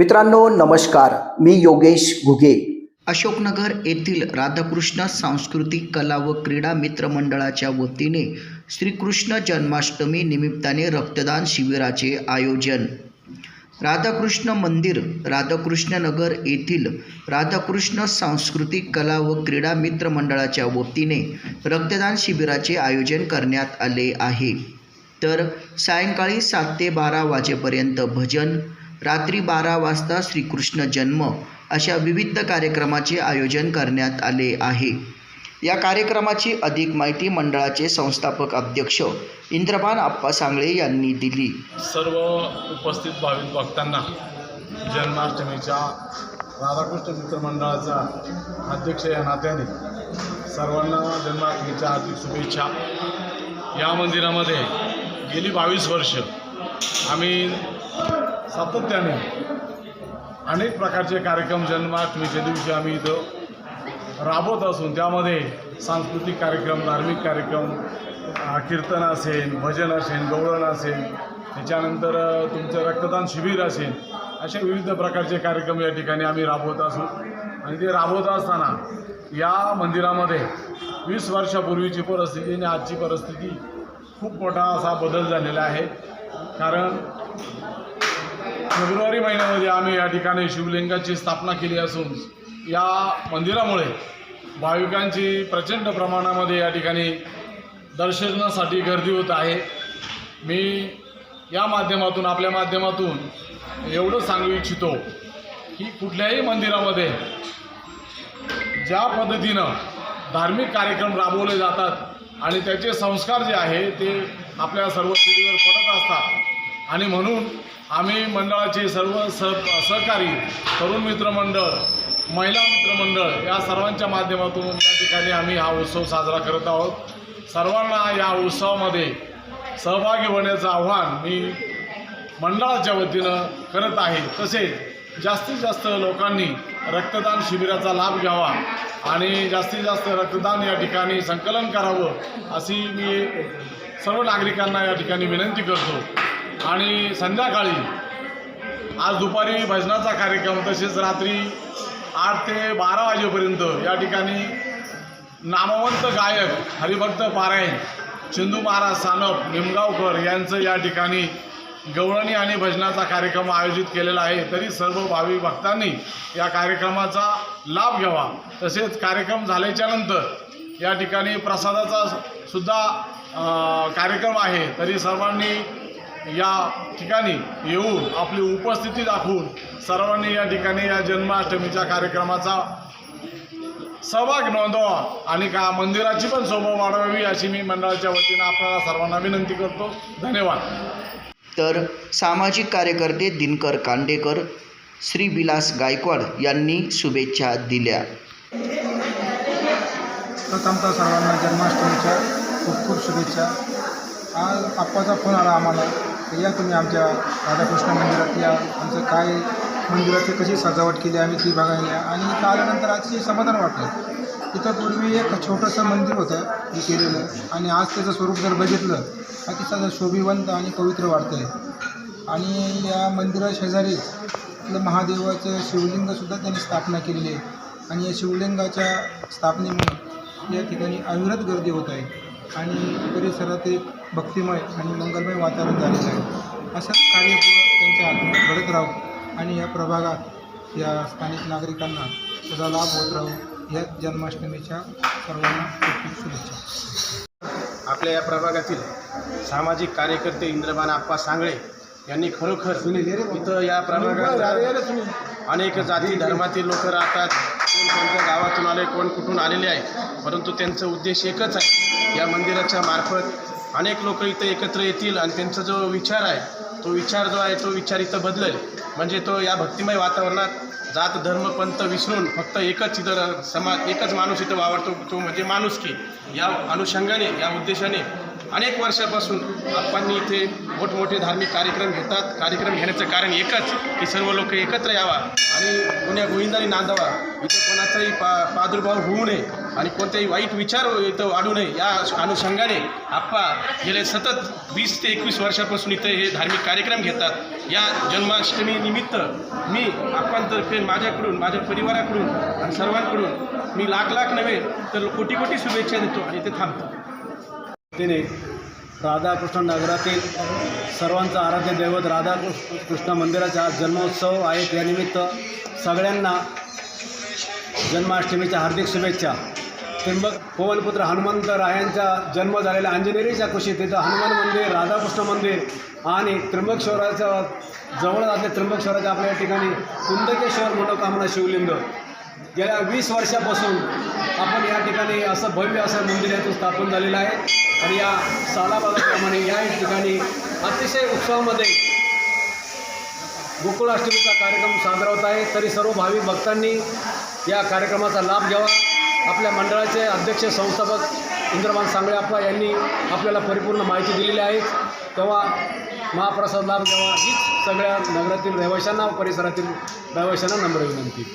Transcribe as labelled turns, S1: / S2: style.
S1: मित्रांनो नमस्कार. मी योगेश घुगे. अशोकनगर येथील राधाकृष्ण सांस्कृतिक कला व क्रीडा मित्र मंडळाच्या वतीने श्रीकृष्ण जन्माष्टमी निमित्ताने रक्तदान शिबिराचे आयोजन. राधाकृष्ण मंदिर राधाकृष्णनगर येथील राधाकृष्ण सांस्कृतिक कला व क्रीडा मित्र मंडळाच्या वतीने रक्तदान शिबिराचे आयोजन करण्यात आले आहे. तर सायंकाळी सात ते बारा वाजेपर्यंत भजन रात्री बारा वाजता श्रीकृष्ण जन्म अशा विविध कार्यक्रमाचे आयोजन करण्यात आले आहे. या कार्यक्रमाची अधिक माहिती मंडळाचे संस्थापक अध्यक्ष इंद्रपान आप्पा सांगळे यांनी दिली.
S2: सर्व उपस्थित भाविक भक्तांना जन्माष्टमीच्या राधाकृष्ण मित्रमंडळाचा अध्यक्ष या नात्याने सर्वांना जन्माष्टमीच्या हार्दिक शुभेच्छा. या मंदिरामध्ये गेली बावीस वर्ष आम्ही सातत्याने अनेक प्रकारचे कार्यक्रम जन्माष्टमीच्या दिवशी आम्ही इथं राबवत असून त्यामध्ये सांस्कृतिक कार्यक्रम धार्मिक कार्यक्रम कीर्तन असेल भजन असेल गौळण असेल त्याच्यानंतर तुमचं रक्तदान शिबिर असेल अशा विविध प्रकारचे कार्यक्रम या ठिकाणी आम्ही राबवत असू. आणि ते राबवत असताना या मंदिरामध्ये वीस वर्षापूर्वीची परिस्थिती आणि आजची परिस्थिती खूप मोठा असा बदल झालेला आहे. कारण फेब्रुवारी महिन्यामध्ये आम्ही या ठिकाणी शिवलिंगाची स्थापना केली असून या मंदिरामुळे भाविकांची प्रचंड प्रमाणामध्ये या ठिकाणी दर्शनासाठी गर्दी होत आहे. मी या माध्यमातून आपल्या माध्यमातून एवढं सांगू इच्छितो की कुठल्याही मंदिरामध्ये ज्या पद्धतीनं धार्मिक कार्यक्रम राबवले जातात आणि त्याचे संस्कार जे आहे ते आपल्या सर्व पिढीवर पडत असतात आणि म्हणून आम्ही मंडळाचे सर्व सह सहकारी तरुण मित्रमंडळ महिला मित्रमंडळ या सर्वांच्या माध्यमातून या ठिकाणी आम्ही हा उत्सव साजरा करत आहोत. सर्वांना या उत्सवामध्ये सहभागी होण्याचं आव्हान मी मंडळाच्या वतीनं करत आहे. तसेच जास्तीत जास्त लोकांनी रक्तदान शिबिराचा लाभ घ्यावा आणि जास्तीत जास्त रक्तदान या ठिकाणी संकलन करावं अशी मी सर्व नागरिकांना या ठिकाणी विनंती करतो. आणि संध्याकाळी आज दुपारी भजनाचा कार्यक्रम तसेच रात्री आठ ते बारा वाजेपर्यंत या ठिकाणी नामवंत गायक हरिभक्त पारायण चिंदू महाराज सानप निमगावकर यांचं या ठिकाणी गवळणी आणि भजनाचा कार्यक्रम आयोजित केलेला आहे. तरी सर्व भाविक भक्तांनी या कार्यक्रमाचा लाभ घ्यावा. तसेच कार्यक्रम झाल्याच्यानंतर या ठिकाणी प्रसादाचा सुद्धा कार्यक्रम आहे. तरी सर्वांनी या ठिकाणी येऊन आपली उपस्थिती दाखवून सर्वांनी या ठिकाणी या जन्माष्टमीच्या कार्यक्रमाचा सहभाग नोंदवा आणि का मंदिराची पण शोभा वाढवावी अशी मी मंडळाच्या वतीनं आपल्याला सर्वांना विनंती करतो. धन्यवाद.
S1: तर सामाजिक कार्यकर्ते दिनकर कांडेकर श्री विलास गायकवाड यांनी शुभेच्छा दिल्या.
S3: प्रथमतः सर्वांना जन्माष्टमीच्या खूप खूप शुभेच्छा. आज आप्पाचा फोन आला आम्हाला. या तुम्ही आमच्या राधाकृष्ण मंदिरात या. आमचं काय मंदिराची कशी सजावट केली आम्ही ती बघायला आणि इथं आल्यानंतर आजचे समाधान वाटलं. इथं पूर्वी एक छोटंसं मंदिर होतं हे केलेलं. आणि आज त्याचं स्वरूप जर बघितलं अतिशय शोभिवंत आणि पवित्र वाटतं आहे आणि या मंदिरा शेजारी आपलं महादेवाचं शिवलिंगसुद्धा त्यांनी स्थापना केलेली आहे. आणि या शिवलिंगाच्या स्थापनेमुळे या ठिकाणी अविरत गर्दी होत आहे. आणि परिसरात एक भक्तिमय आणि मंगलमय वातावरण झालेलं आहे. असंच कार्य त्यांच्या हातून घडत राहू आणि या प्रभागात या स्थानिक नागरिकांना त्याचा लाभ होत राहू या जन्माष्टमीच्या सर्वांना खूप शुभेच्छा.
S4: आपल्या या प्रभागातील सामाजिक कार्यकर्ते इंद्रबान आप्पा सांगळे यांनी खरोखर इथं या प्रभागात अनेक जाती धर्मातील लोक राहतात. कोण कोणत्या गावातून आले कोण कुठून आलेले आहे. परंतु त्यांचा उद्देश एकच आहे. या मंदिराच्या मार्फत अनेक लोक इथं एकत्र येतील आणि त्यांचा जो विचार आहे तो विचार जो आहे तो विचार इथं बदलेल. म्हणजे तो या भक्तिमय वातावरणात जात धर्म पंथ विसरून फक्त एकच इथं समाज एकच माणूस इथं वावरतो तो म्हणजे माणुसकी. या अनुषंगाने या उद्देशाने अनेक वर्षापासून आप्पांनी इथे मोठमोठे धार्मिक कार्यक्रम घेतात. कार्यक्रम घेण्याचं कारण एकच की सर्व लोक एकत्र यावा. आणि गुन्ह्या गोविंदाने नांदावा इथे कोणाचाही पा प्रादुर्भाव होऊ नये आणि कोणताही वाईट विचार इथं वाढू नये या अनुषंगाने आप्पा गेले सतत वीस ते एकवीस वर्षापासून इथं हे धार्मिक कार्यक्रम घेतात. या जन्माष्टमी निमित्त मी आप्पांतर्फे माझ्याकडून माझ्या परिवाराकडून आणि सर्वांकडून मी लाख लाख नव्हे तर कोटी कोटी शुभेच्छा देतो आणि ते थांबतो.
S5: तिने राधाकृष्ण नगरातील सर्वांचं आराध्य दैवत राधाकृष्ण कृष्ण मंदिराचा जन्मोत्सव आहे. त्यानिमित्त सगळ्यांना जन्माष्टमीच्या हार्दिक शुभेच्छा. त्र्यंबक पवनपुत्र हनुमंत रायांचा जन्म झालेल्या अंजनेरीच्या कुशीत तिथं हनुमान मंदिर राधाकृष्ण मंदिर आणि त्र्यंबकेश्वराच्या जवळ असले त्र्यंबकेश्वराच्या आपल्या या ठिकाणी कुंदकेश्वर मनोकामना शिवलिंग. गेल्या वीस वर्षापासून आपण या ठिकाणी असं भव्य असं मंदिराचं स्थापन झालेलं आहे. आणि या सालाबागाप्रमाणे या ठिकाणी अतिशय उत्सवामध्ये गोकुळाष्टमीचा कार्यक्रम साजरा होत आहे. तरी सर्व भाविक भक्तांनी या कार्यक्रमाचा लाभ घ्यावा. आपल्या मंडळाचे अध्यक्ष संस्थापक इंद्रमान सांगळे अप्पा यांनी आपल्याला परिपूर्ण माहिती दिलेली आहे. तेव्हा महाप्रसाद लाभ घ्यावा. हीच सगळ्या नगरातील रहिवाशांना परिसरातील रहिवाशांना नम्र विनंती.